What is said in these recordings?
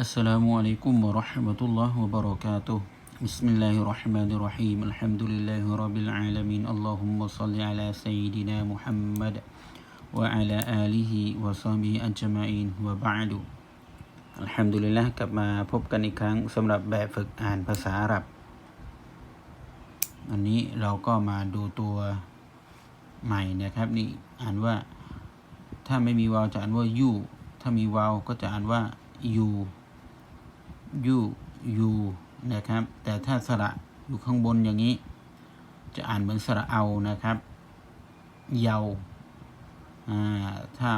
السلام عليكم ورحمة الله وبركاته بسم الله الرحمن الرحيم الحمد لله رب العالمين اللهم صل على سيدنا محمد وعلى آله وصحبه أجمعين وبعد อัลฮัมดุลิลละกลับมาพบกันอีกครั้งสำหรับแบบฝึกอ่านภาษาอาหรับ อันนี้เราก็มาดูตัวใหม่นะครับ นี่อ่านว่า ถ้าไม่มีวาวจะอ่านว่ายูถ้ามีวาวก็จะอ่านว่ายู ยูยูนะครับ แต่ถ้าสระอยู่ข้างบนอย่างนี้ จะอ่านเหมือนสระเอานะครับ เยาถ้า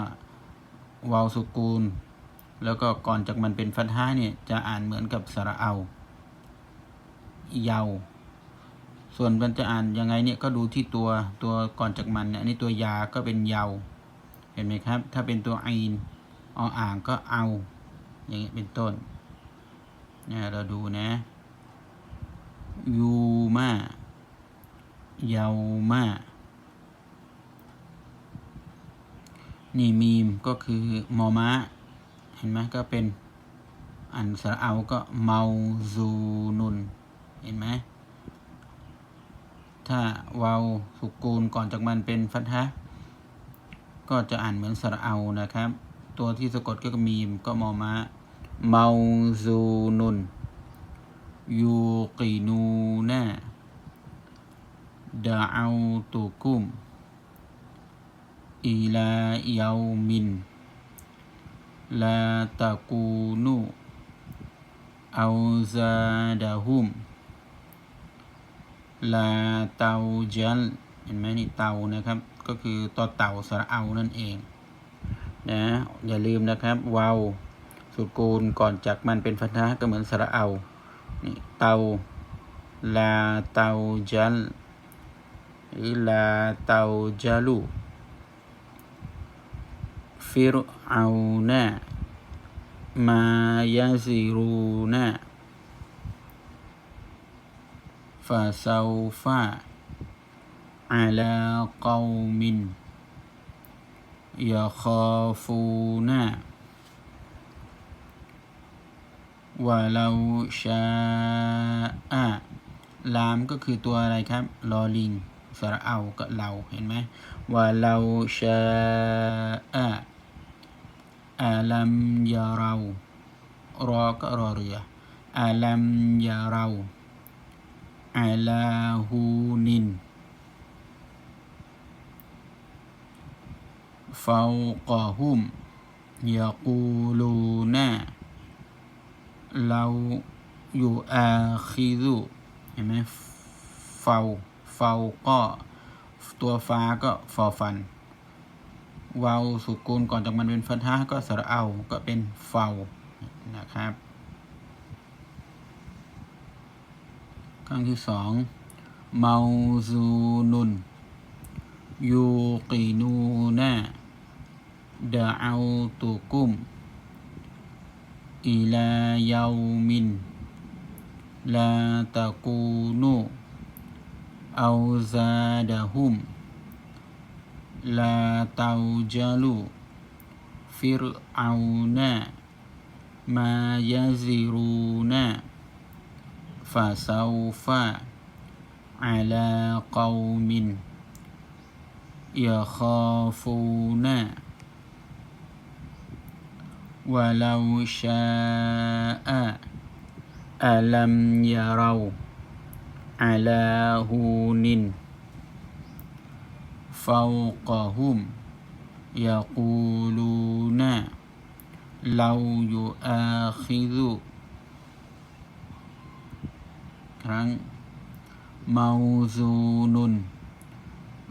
วาวสุกูล แล้วก็ก่อนจากมันเป็นฟัตฮาเนี่ยจะอ่านเหมือนกับสระเอา เยา ส่วนมันจะอ่านยังไงเนี่ยก็ดูที่ตัวตัวก่อนจากมันเนี่ยอันนี้ตัวยาก็เป็นเยา เห็นไหมครับ ถ้าเป็นตัวไอนออ่างก็เอา อย่างนี้ยเป็นต้น เนี่ยเราดูนะยูมาเยามานี่มีมก็คือมอม้า เห็นไหมก็เป็นอันสระเอาก็เมาซูนุน เห็นไหมถ้าวาวสุกูลก่อนจากมันเป็นฟัตฮะก็จะอ่านเหมือนสระเอานะครับ ตัวที่สะกดก็มีมก็มอม้า เมาซูนุนยูกีนูนาดาเอาตุกุมอิลายามินลาตะกูนูอาซาดาฮุมลาเตาจัลเห็นไหมนี่เตานะครับ ก็คือต่อเต่าสระเอานั่นเอง นะ อย่าลืมนะครับวาว สุกูลก่อนจากมันเป็นฟัทฮะก็เหมือนสระเอานี่เตาลาเตาจัลหรือลาเตาจัลูฟิรเอานามายาซิรูนาฟาซาฟาอัลากอมินยาคาฟูนา วะเราชาอะลามก็คือตัวอะไรครับลอลิงสระเอากับเราเห็นไหมวะเราชาอะอาลัมยาเรารอก็รอเรืออาลัมยาเราอาลาฮูนินฟาวกะฮุมยากูลูนา เราอยู่อาคิรุเห็นไหมเฝ้าเฝ้าก็ตัวฟ้าก็ฟอฟันวาวสุกูลก่อนจากมันเป็นฟัทฮะก็สระเอา ก็เป็นเฝ้านะครับครั้งที่สองเมาซูนุนยูกีนูนาดาเอาตุกุม ila yaumin. La takunu auzadahum. La taujalu fir'auna ma yaziruna fasaufa ala qaumin yakhafuna ولو شاء ألم يروا على هون فوقهم يقولون لو يؤاخذ ครั้ง موزون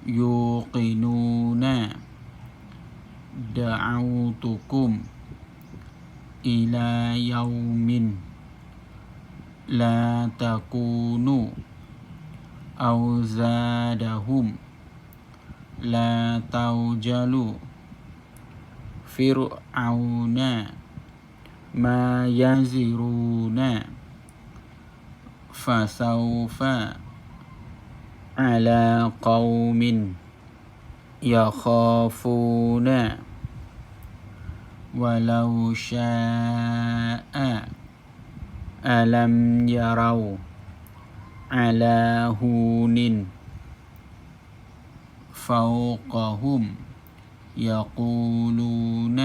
يوقنون دعوتكم إلى يوم لا تكون أو زادهم لا توجل فرعون ما يزرون فسوف على قوم يخافون. ولو شاء ألم يروا على هون فوقهم يقولون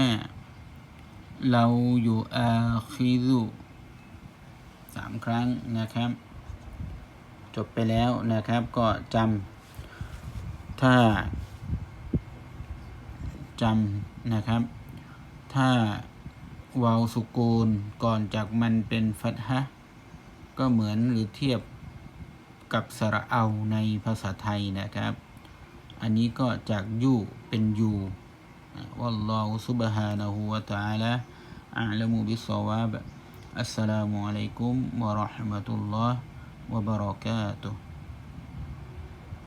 لو يؤاخذ สามครั้งนะครับ จบไปแล้วนะครับ ก็จำถ้าจำนะครับ ถ้าวาวสุกูลก่อนจากมันเป็นฟัตฮะก็เหมือนหรือเทียบกับสระเอาในภาษาไทยนะครับ อันนี้ก็จากยูเป็นยูวัลลอฮุซุบฮานะฮูวะตะอาลาอัลมุบิสซาวาบอัสสลามุอะลัยกุมวะเราะห์มะตุลลอฮ์วะบะเราะกาตุฮ์